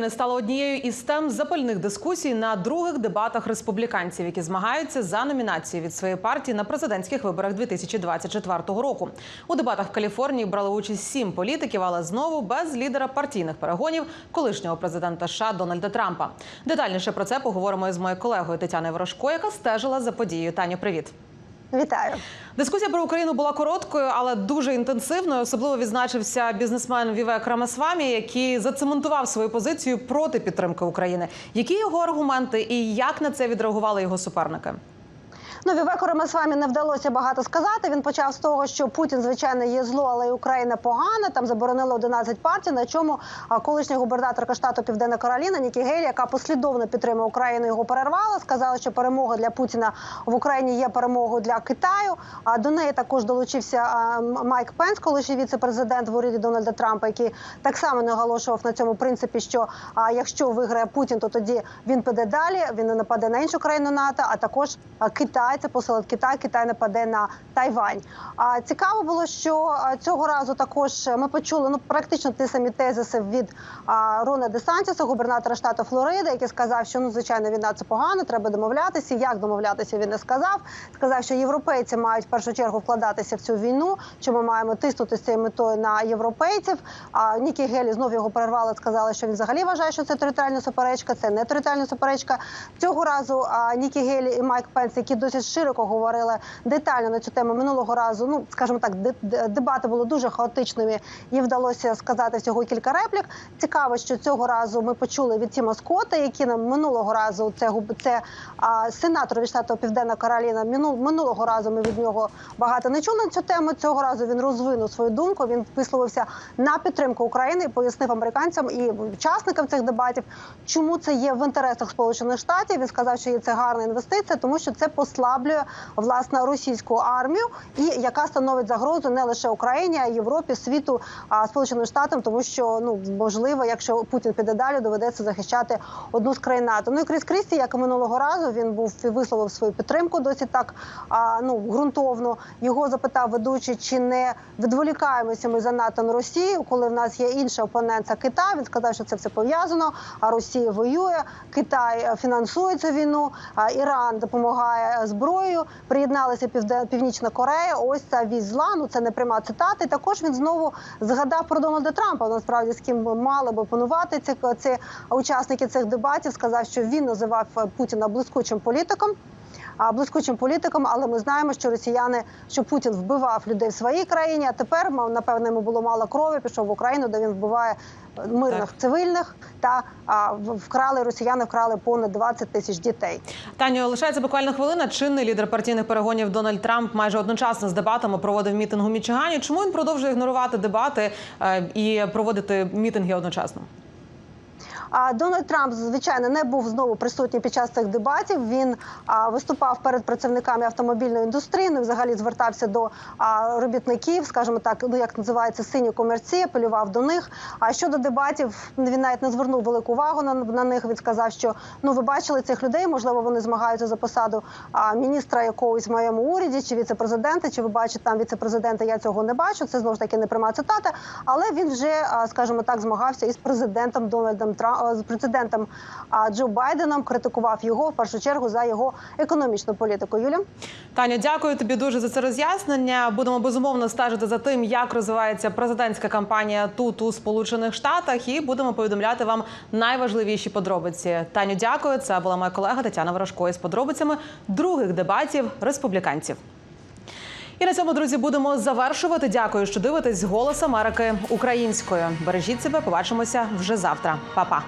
Не стала однією із тем запальних дискусій на других дебатах республіканців, які змагаються за номінацію від своєї партії на президентських виборах 2024 року. У дебатах в Каліфорнії брали участь сім політиків, але знову без лідера партійних перегонів колишнього президента США Дональда Трампа. Детальніше про це поговоримо із моєю колегою Тетяною Ворожко, яка стежила за подією. Таню, привіт. Вітаю. Дискусія про Україну була короткою, але дуже інтенсивною. Особливо відзначився бізнесмен Вівек Рамасвамі, який зацементував свою позицію проти підтримки України. Які його аргументи і як на це відреагували його суперники? Ну, Вівеку Рамасвамі не вдалося багато сказати. Він почав з того, що Путін, звичайно, є зло, але й Україна погана. Там заборонили 11 партій. На чому колишня губернаторка штату Південна Кароліна Нікі Гейлі, яка послідовно підтримує Україну, його перервала. Сказала, що перемога для Путіна в Україні є перемогою для Китаю. А до неї також долучився Майк Пенс, колишній віце-президент в уряді Дональда Трампа, який так само наголошував на цьому принципі, що якщо виграє Путін, то тоді він піде далі. Він не нападе на іншу країну НАТО, а також а, Китай. Це Китай. Китай нападе на Тайвань. А цікаво було, що цього разу також ми почули ну практично ті самі тезиси від Рона Десантіса, губернатора штату Флорида, який сказав, що ну звичайно війна це погано, треба домовлятися. Як домовлятися, він не сказав. Сказав, що європейці мають в першу чергу вкладатися в цю війну. Що ми маємо тиснути з цією метою на європейців. А Нікі Гелі знов його перервали. Сказали, що він взагалі вважає, що це територіальна суперечка. Це не територіальна суперечка. Цього разу Нікі Гелі і Майк Пенс, які досить широко говорили детально на цю тему минулого разу. Ну скажімо так, де- де- дебати були дуже хаотичними. Їм вдалося сказати всього кілька реплік. Цікаво, що цього разу ми почули від Тіма Скотта, який нам минулого разу це це а, сенатор від штату Південна Кароліна. Минулого разу ми від нього багато не чули на цю тему. Цього разу він розвинув свою думку. Він висловився на підтримку України і пояснив американцям і учасникам цих дебатів, чому це є в інтересах Сполучених Штатів. Він сказав, що є це гарна інвестиція, тому що це послаблює власне російську армію, і яка становить загрозу не лише Україні, а й Європі, світу, а Сполученим Штатам, тому що ну можливо, якщо Путін піде далі, доведеться захищати одну з країн НАТО. Ну і Кріс Крісті, як і минулого разу, він був висловив свою підтримку досить так а, ну ґрунтовно. Його запитав ведучий, чи не відволікаємося ми занадто на Росію, коли в нас є інший опонент, це Китай. Він сказав, що це все пов'язано. А Росія воює, Китай е, фінансує цю війну, а Іран допомагає зброєю. Приєдналася Північна Корея. Ось ця вісь зла. Ну це не пряма цитата. І також він знову згадав про Дональда Трампа. Насправді з ким мали би опонувати ці, ці учасники цих дебатів. Сказав, що він називав Путіна блискучим політиком. А блискучим політиком, але ми знаємо, що росіяни, що Путін вбивав людей в своїй країні. А тепер мав напевно йому було мало крові. Пішов в Україну, де він вбиває мирних Так. цивільних та а, вкрали росіяни, вкрали понад 20 тисяч дітей. Таню, лишається буквально хвилина. Чинний лідер партійних перегонів Дональд Трамп майже одночасно з дебатами проводив мітинг у Мічигані. Чому він продовжує ігнорувати дебати е, і проводити мітинги одночасно? Дональд Трамп, звичайно, не був знову присутній під час цих дебатів. Він виступав перед працівниками автомобільної індустрії. Ну, взагалі звертався до робітників, скажімо так, ну як називається сині комерції, апелював до них. А щодо дебатів, він навіть не звернув велику увагу на, на них. Він сказав, що ну ви бачили цих людей, можливо, вони змагаються за посаду а, міністра якогось в моєму уряді чи віце-президента. Чи ви бачите там віце-президента? Я цього не бачу. Це знову ж таки не пряма цитата. Але він вже, скажімо так, змагався із президентом Дональдом Трампом, з президентом Джо Байденом. Критикував його в першу чергу за його економічну політику. Юля. Таня, дякую тобі дуже за це роз'яснення. Будемо безумовно стежити за тим, як розвивається президентська кампанія тут у Сполучених Штатах, і будемо повідомляти вам найважливіші подробиці. Таню, дякую. Це була моя колега Тетяна Ворожко із подробицями других дебатів республіканців. І на цьому, друзі, будемо завершувати. Дякую, що дивитесь голос Америки українською. Бережіть себе, побачимося вже завтра. Па-па!